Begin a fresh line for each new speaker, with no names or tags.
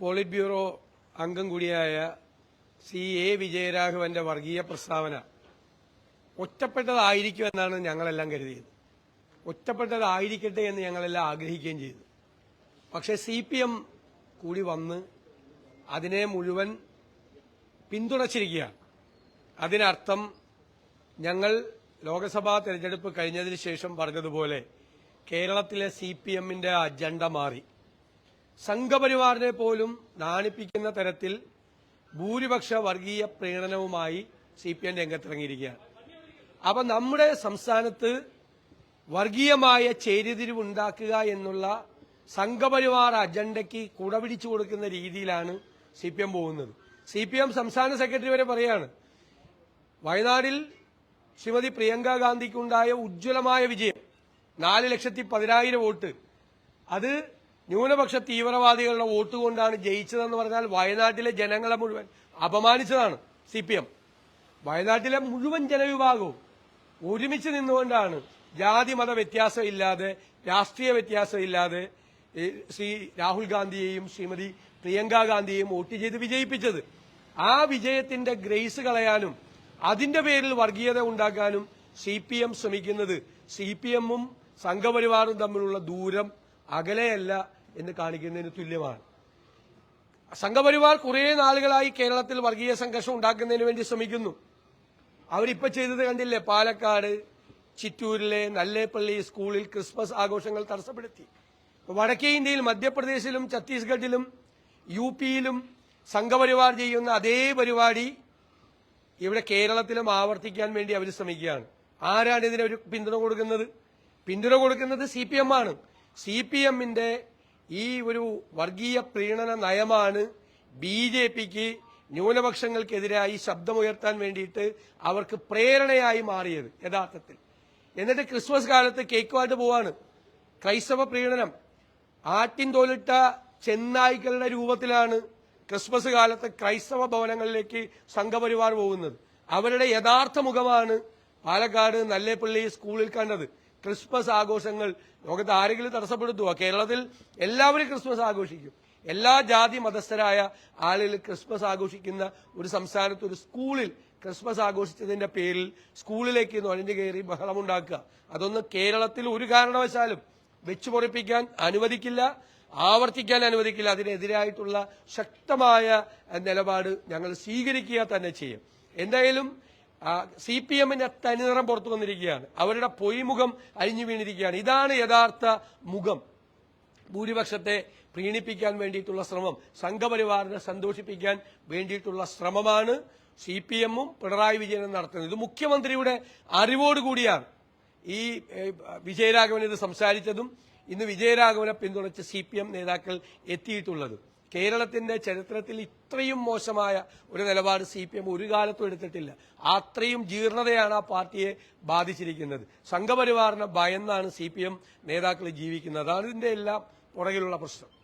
Polit bureau അംഗം കൂടിയായ C A വിജയരാഘവന്റെ വർഗീയ പ്രസ്താവന ഒറ്റപ്പെട്ടതായിരിക്കുമെന്നാണ് ഞങ്ങളെല്ലാം കരുതിയത്. ഒറ്റപ്പെട്ടതായിരിക്കട്ടെ എന്ന് ഞങ്ങളെല്ലാം ആഗ്രഹിക്കുകയും ചെയ്തു. പക്ഷേ സി പി എം കൂടി വന്ന് അതിനെ മുഴുവൻ പിന്തുണച്ചിരിക്കുകയാണ്. അതിനർത്ഥം ഞങ്ങൾ ലോക്സഭാ തെരഞ്ഞെടുപ്പ് കഴിഞ്ഞതിന് ശേഷം പറഞ്ഞതുപോലെ കേരളത്തിലെ സി പി എമ്മിന്റെ അജണ്ട മാറി. സംഘപരിവാറിനെ പോലും നാണിപ്പിക്കുന്ന തരത്തിൽ ഭൂരിപക്ഷ വർഗീയ പ്രീണനവുമായി സി പി എം രംഗത്തിറങ്ങിയിരിക്കുകയാണ്. അപ്പൊ നമ്മുടെ സംസ്ഥാനത്ത് വർഗീയമായ ചേരിതിരിവുണ്ടാക്കുക എന്നുള്ള സംഘപരിവാർ അജണ്ടയ്ക്ക് കുടപിടിച്ചു കൊടുക്കുന്ന രീതിയിലാണ് സി പി എം പോകുന്നത്. സി പി എം സംസ്ഥാന സെക്രട്ടറി വരെ പറയാണ് വയനാടിൽ ശ്രീമതി പ്രിയങ്ക ഗാന്ധിക്കുണ്ടായ ഉജ്ജ്വലമായ വിജയം നാല് ലക്ഷത്തി പതിനായിരം വോട്ട്. അത് ന്യൂനപക്ഷ തീവ്രവാദികളുടെ വോട്ട് കൊണ്ടാണ് ജയിച്ചതെന്ന് പറഞ്ഞാൽ വയനാട്ടിലെ ജനങ്ങളെ മുഴുവൻ അപമാനിച്ചതാണ് സി പി എം വയനാട്ടിലെ മുഴുവൻ ജനവിഭാഗവും ഒരുമിച്ച് നിന്നുകൊണ്ടാണ് ജാതി മത വ്യത്യാസമില്ലാതെ രാഷ്ട്രീയ വ്യത്യാസമില്ലാതെ ശ്രീ രാഹുൽ ഗാന്ധിയെയും ശ്രീമതി പ്രിയങ്ക ഗാന്ധിയെയും വോട്ട് ചെയ്ത് വിജയിപ്പിച്ചത്. ആ വിജയത്തിന്റെ ഗ്രേസ് കളയാനും അതിന്റെ പേരിൽ വർഗീയത ഉണ്ടാക്കാനും സി പി എം ശ്രമിക്കുന്നത് സി പി എമ്മും സംഘപരിവാറും തമ്മിലുള്ള ദൂരം അകലെയല്ല എന്ന് കാണിക്കുന്നതിന് തുല്യമാണ്. സംഘപരിവാർ കുറെ നാളുകളായി കേരളത്തിൽ വർഗീയ സംഘർഷം ഉണ്ടാക്കുന്നതിന് വേണ്ടി ശ്രമിക്കുന്നു. അവരിപ്പോ ചെയ്തത് കണ്ടില്ലേ? പാലക്കാട് ചിറ്റൂരിലെ നല്ലേപ്പള്ളി സ്കൂളിൽ ക്രിസ്മസ് ആഘോഷങ്ങൾ തടസ്സപ്പെടുത്തി. വടക്കേ ഇന്ത്യയിൽ മധ്യപ്രദേശിലും ഛത്തീസ്ഗഡിലും യു പിയിലും സംഘപരിവാർ ചെയ്യുന്ന അതേ പരിപാടി ഇവിടെ കേരളത്തിലും ആവർത്തിക്കാൻ വേണ്ടി അവർ ശ്രമിക്കുകയാണ്. ആരാണ് ഇതിന് ഒരു പിന്തുണ കൊടുക്കുന്നത്? പിന്തുണ കൊടുക്കുന്നത് സി പി എം ആണ്. സി പി എമ്മിന്റെ ഈ ഒരു വർഗീയ പ്രീണന നയമാണ് ബി ജെ പിക്ക് ന്യൂനപക്ഷങ്ങൾക്കെതിരായി ശബ്ദമുയർത്താൻ വേണ്ടിയിട്ട് അവർക്ക് പ്രേരണയായി മാറിയത് യഥാർത്ഥത്തിൽ. എന്നിട്ട് ക്രിസ്മസ് കാലത്ത് കേക്ക് വാട്ട് പോവാണ്. ക്രൈസ്തവ പ്രീണനം. ആട്ടിൻ തോലിട്ട ചെന്നായ്ക്കളുടെ രൂപത്തിലാണ് ക്രിസ്മസ് കാലത്ത് ക്രൈസ്തവ ഭവനങ്ങളിലേക്ക് സംഘപരിവാർ പോകുന്നത്. അവരുടെ യഥാർത്ഥ മുഖമാണ് പാലക്കാട് നല്ലേപ്പള്ളി സ്കൂളിൽ കണ്ടത്. ക്രിസ്മസ് ആഘോഷങ്ങൾ ലോകത്ത് ആരെങ്കിലും തടസ്സപ്പെടുത്തുക കേരളത്തിൽ എല്ലാവരും ക്രിസ്മസ് ആഘോഷിക്കും. എല്ലാ ജാതി മതസ്ഥരായ ആളുകൾ ക്രിസ്മസ് ആഘോഷിക്കുന്ന ഒരു സംസ്ഥാനത്ത് ഒരു സ്കൂളിൽ ക്രിസ്മസ് ആഘോഷിച്ചതിന്റെ പേരിൽ സ്കൂളിലേക്ക് നുഴഞ്ഞു കയറി ബഹളമുണ്ടാക്കുക അതൊന്ന് കേരളത്തിൽ ഒരു കാരണവശാലും വെച്ചു പൊറിപ്പിക്കാൻ അനുവദിക്കില്ല ആവർത്തിക്കാൻ അനുവദിക്കില്ല. അതിനെതിരായിട്ടുള്ള ശക്തമായ നിലപാട് ഞങ്ങൾ സ്വീകരിക്കുക തന്നെ ചെയ്യും. എന്തായാലും സി പി എമ്മിന്റെ തനിനിറം പുറത്തു വന്നിരിക്കുകയാണ്. അവരുടെ പൊയ്മുഖം അഴിഞ്ഞു വീണിരിക്കുകയാണ്. ഇതാണ് യഥാർത്ഥ മുഖം. ഭൂരിപക്ഷത്തെ പ്രീണിപ്പിക്കാൻ വേണ്ടിയിട്ടുള്ള ശ്രമം സംഘപരിവാറിനെ സന്തോഷിപ്പിക്കാൻ വേണ്ടിയിട്ടുള്ള ശ്രമമാണ് സി പി എമ്മും പിണറായി വിജയനും നടത്തുന്നത്. ഇത് മുഖ്യമന്ത്രിയുടെ അറിവോടുകൂടിയാണ് ഈ വിജയരാഘവൻ ഇത് സംസാരിച്ചതും ഇന്ന് വിജയരാഘവനെ പിന്തുണച്ച് സി പി എം നേതാക്കൾ എത്തിയിട്ടുള്ളത്. കേരളത്തിന്റെ ചരിത്രത്തിൽ ഇത്രയും മോശമായ ഒരു നിലപാട് സി പി എം ഒരു കാലത്തും എടുത്തിട്ടില്ല. അത്രയും ജീർണതയാണ് ആ പാർട്ടിയെ ബാധിച്ചിരിക്കുന്നത്. സംഘപരിവാറിനെ ഭയന്നാണ് സി പി എം നേതാക്കൾ ജീവിക്കുന്നത്. അതാണ് ഇതിന്റെ എല്ലാം പുറകിലുള്ള പ്രശ്നം.